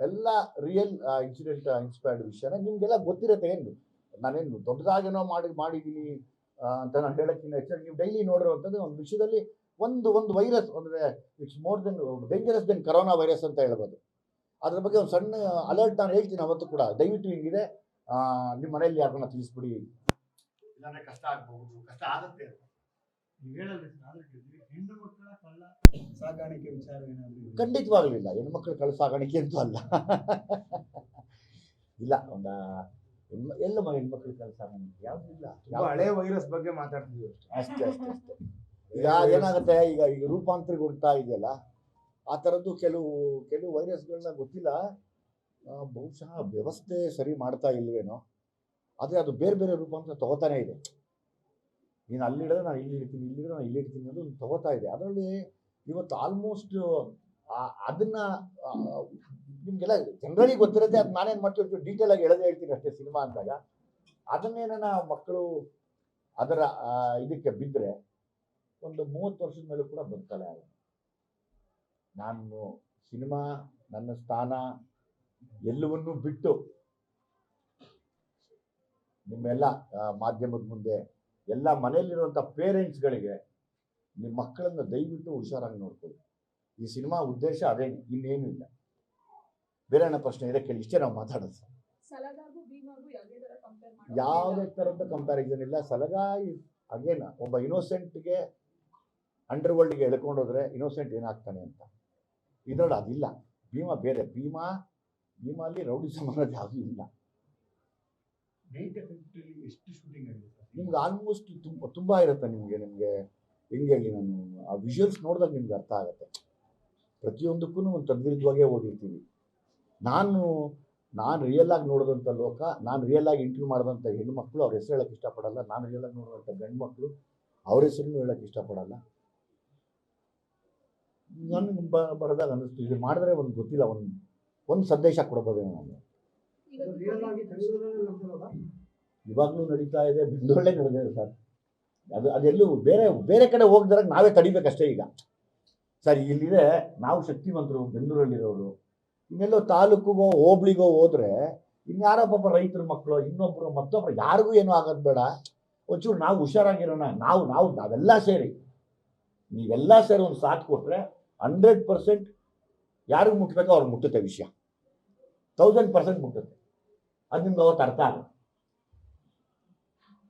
ಎಲ್ಲ real incident inspired ವಿಷಯನ ನಿಮ್ಗೆಲ್ಲ ಗೊತ್ತಿರತ್ತೆ ಏನು? ನಾನೇನು ದೊಡ್ಡದಾಗೇನೋ ಮಾಡಿ ಮಾಡಿದ್ದೀನಿ ಅಂತ ನಾನು ಹೇಳೋಕ್ಕಿಂತ ಹೆಚ್ಚಾಗಿ ನೀವು ಡೈಲಿ ನೋಡಿರುವಂಥದ್ದು ಒಂದು ವಿಷಯದಲ್ಲಿ ಒಂದು ಒಂದು ವೈರಸ್ ಅಂದರೆ it's more than dangerous than corona virus ಅಂತ ಹೇಳ್ಬೋದು. ಅದ್ರ ಬಗ್ಗೆ ಒಂದು ಸಣ್ಣ ಅಲರ್ಟ್ ನಾನು ಹೇಳ್ತೀನಿ ಅವತ್ತು ಕೂಡ. ದಯವಿಟ್ಟು ಹಿಂಗಿದೆ. ನಿಮ್ಮ ಮನೆಯಲ್ಲಿ ಯಾರನ್ನ ತಿಳಿಸ್ಬಿಡಿ. ಕಷ್ಟ ಆಗಬಹುದು. ಕಷ್ಟ ಆಗುತ್ತೆ ಸಾಗಾಣಿಕೆ ವಿಚಾರ ಏನಾದ್ರು ಇದೆಯಾ? ಖಂಡಿತವಾಗ್ಲಿಲ್ಲ ಹೆಣ್ಮಕ್ಳು ಕಳ್ಳ ಸಾಗಾಣಿಕೆ ಅಂತೂ ಅಲ್ಲ. ಇಲ್ಲ ಒಂದ ಎಲ್ಲ ಹೆಣ್ಣು ಹೆಣ್ಮಕ್ಳು ಕಳ್ಳ ಸಾಗಾಣಿಕೆ ಯಾವ್ದು ಇಲ್ಲ. ತುಂಬಾ ಹಳೆ ವೈರಸ್ ಬಗ್ಗೆ ಮಾತಾಡ್ತಿದ್ವಿ ಅಷ್ಟೇ. ಅಷ್ಟೇ ಅಷ್ಟೇ ಅಷ್ಟೇ. ಈಗ ಏನಾಗುತ್ತೆ ಈಗ ಈಗ ರೂಪಾಂತರಗೊಳ್ತಾ ಇದೆಯಲ್ಲ ಆ ಥರದ್ದು ಕೆಲವು ಕೆಲವು ವೈರಸ್ಗಳನ್ನ ಗೊತ್ತಿಲ್ಲ. ಬಹುಶಃ ವ್ಯವಸ್ಥೆ ಸರಿ ಮಾಡ್ತಾ ಇಲ್ವೇನೋ ಆದರೆ ಅದು ಬೇರೆ ಬೇರೆ ರೂಪಾಂತರ ತಗೋತಾನೆ ಇದೆ. ನೀನು ಅಲ್ಲಿಡಿದ್ರೆ ನಾನು ಇಲ್ಲಿ ಇಡ್ತೀನಿ ಇಲ್ಲಿದ್ರೆ ನಾನು ಇಲ್ಲಿ ಇಡ್ತೀನಿ ಅಂತ ಒಂದು ತಗೋತಾ ಇದೆ ಅದರಲ್ಲಿ ಇವತ್ತು ಆಲ್ಮೋಸ್ಟ್ ಅದನ್ನ ನಿಮಗೆಲ್ಲ ಜನರಲಿ ಗೊತ್ತಿರುತ್ತೆ, ಅದು ನಾನೇನು ಮಾಡ್ತೀನಿ ಡೀಟೇಲ್ ಆಗಿ ಹೇಳದೆ ಹೇಳ್ತೀನಿ ಅಷ್ಟೇ ಸಿನಿಮಾ ಅಂದಾಗ. ಅದನ್ನೇನ ಮಕ್ಕಳು ಅದರ ಇದಕ್ಕೆ ಬಿದ್ದರೆ ಒಂದು ಮೂವತ್ತು ವರ್ಷದ ಮೇಲೂ ಕೂಡ ಬದುಕಲ್ಲ ನಾನು ಸಿನಿಮಾ, ನನ್ನ ಸ್ಥಾನ ಎಲ್ಲವನ್ನೂ ಬಿಟ್ಟು ನಿಮ್ಮೆಲ್ಲ ಮಾಧ್ಯಮದ ಮುಂದೆ ಎಲ್ಲ ಮನೆಯಲ್ಲಿರುವಂಥ ಪೇರೆಂಟ್ಸ್ಗಳಿಗೆ ನಿಮ್ಮ ಮಕ್ಕಳನ್ನ ದಯವಿಟ್ಟು ಹುಷಾರಾಗಿ ನೋಡ್ಕೊಳ್ಳಿ. ಈ ಸಿನಿಮಾ ಉದ್ದೇಶ ಅದೇ ಇನ್ನೇನು ಇಲ್ಲ. ಬೇರೆ ಪ್ರಶ್ನೆ ಇದೆ ಕೇಳಿ ಇಷ್ಟೇ ನಾವು ಮಾತಾಡೋದು. ಸರ್ ಯಾವುದೇ ಥರದ ಕಂಪ್ಯಾರಿಸನ್ ಇಲ್ಲ. ಸಲಗಾಗಿ ಅಗೇನ ಒಬ್ಬ ಇನೋಸೆಂಟ್ಗೆ ಅಂಡರ್ ವರ್ಲ್ಡ್ಗೆ ಎಳ್ಕೊಂಡೋದ್ರೆ ಇನೋಸೆಂಟ್ ಇನ್ನೋಸೆಂಟ್ ಏನಾಗ್ತಾನೆ ಅಂತ. ಇದರಲ್ಲಿ ಅದಿಲ್ಲ. ಭೀಮಾ ಬೇರೆ. ಭೀಮಾ ಅಲ್ಲಿ ರೌಡಿಸಮ್ ಅನ್ನೋದು ಯಾವುದೂ ಇಲ್ಲ. ನೈಟ್ ಎಫೆಕ್ಟಲ್ಲಿ ಎಷ್ಟು ಶೂಟಿಂಗ್ ಆಗಿದೆ ನಿಮ್ಗೆ ಆಲ್ಮೋಸ್ಟ್ ತುಂಬ ತುಂಬ ಇರುತ್ತೆ ನಿಮಗೆ ನಿಮಗೆ ಹೆಂಗೆ ಹೇಳಿ ನಾನು ಆ ವಿಜುವಲ್ಸ್ ನೋಡಿದಾಗ ನಿಮ್ಗೆ ಅರ್ಥ ಆಗುತ್ತೆ. ಪ್ರತಿಯೊಂದಕ್ಕೂ ಒಂದು ತದ್ವಿರುದ್ಧವಾಗೇ ಓದಿರ್ತೀವಿ. ನಾನು ನಾನು ರಿಯಲ್ ಆಗಿ ನೋಡಿದಂಥ ಲೋಕ, ನಾನು ರಿಯಲ್ ಆಗಿ ಇಂಟರ್ವ್ಯೂ ಮಾಡಿದಂಥ ಹೆಣ್ಮಕ್ಳು ಅವ್ರ ಹೆಸರು ಹೇಳೋಕ್ಕೆ ಇಷ್ಟಪಡಲ್ಲ, ನಾನು ರಿಯಲ್ ಆಗಿ ನೋಡಿದಂಥ ಗಂಡು ಮಕ್ಕಳು ಅವ್ರ ಹೆಸರು ಹೇಳೋಕ್ಕೆ ಇಷ್ಟಪಡಲ್ಲ. ನನಗೆ ಬ, ಬರೆದಾಗ ಅನ್ನಿಸ್ತು, ಇದು ಮಾಡಿದ್ರೆ ಒಂದು ಗೊತ್ತಿಲ್ಲ, ಒಂದು ಒಂದು ಸಂದೇಶ ಕೊಡ್ಬೋದೇನೋ ನಾನು ರಿಯಲ್ ಆಗಿ ಬೆಂಗಳೂರಲ್ಲಿ ನಡೆದಿರೋದಾ? ಇವಾಗಲೂ ನಡೀತಾ ಇದೆ, ಬೆಂಗಳೂರಲ್ಲೇ ನಡೆದಿದೆ ಸರ್. ಅದು ಅದೆಲ್ಲೂ ಬೇರೆ ಬೇರೆ ಕಡೆ ಹೋಗ್ದಾಗ ನಾವೇ ತಡಿಬೇಕಷ್ಟೇ ಈಗ. ಸರ್, ಇಲ್ಲಿದೆ ನಾವು ಶಕ್ತಿವಂತರು, ಬೆಂಗಳೂರಲ್ಲಿರೋರು. ಇನ್ನೆಲ್ಲೋ ತಾಲೂಕಿಗೋ, ಹೋಬ್ಳಿಗೋ ಹೋದ್ರೆ ಇನ್ಯಾರೋ ಪಾಪ ರೈತರ ಮಕ್ಕಳು ಇನ್ನೊಬ್ಬರು ಮತ್ತೊಬ್ಬರು ಯಾರಿಗೂ ಏನೂ ಆಗೋದು ಬೇಡ. ಒಂಚೂರು ನಾವು ಹುಷಾರಾಗಿರೋಣ, ನಾವು ನಾವು ನಾವೆಲ್ಲ ಸೇರಿ. ನೀವೆಲ್ಲ ಸೇರಿ ಒಂದು ಸಾಥ್ ಕೊಟ್ರೆ ಹಂಡ್ರೆಡ್ ಪರ್ಸೆಂಟ್ ಯಾರಿಗೂ ಮುಟ್ಟಬೇಕೋ ಅವ್ರಿಗೆ ಮುಟ್ಟುತ್ತೆ ವಿಷಯ. ತೌಸಂಡ್ ಪರ್ಸೆಂಟ್ ಮುಟ್ಟುತ್ತೆ. ಅದು ನಿಮ್ಗೆ ಅವತ್ತು ಅರ್ಥ ಆಗುತ್ತೆ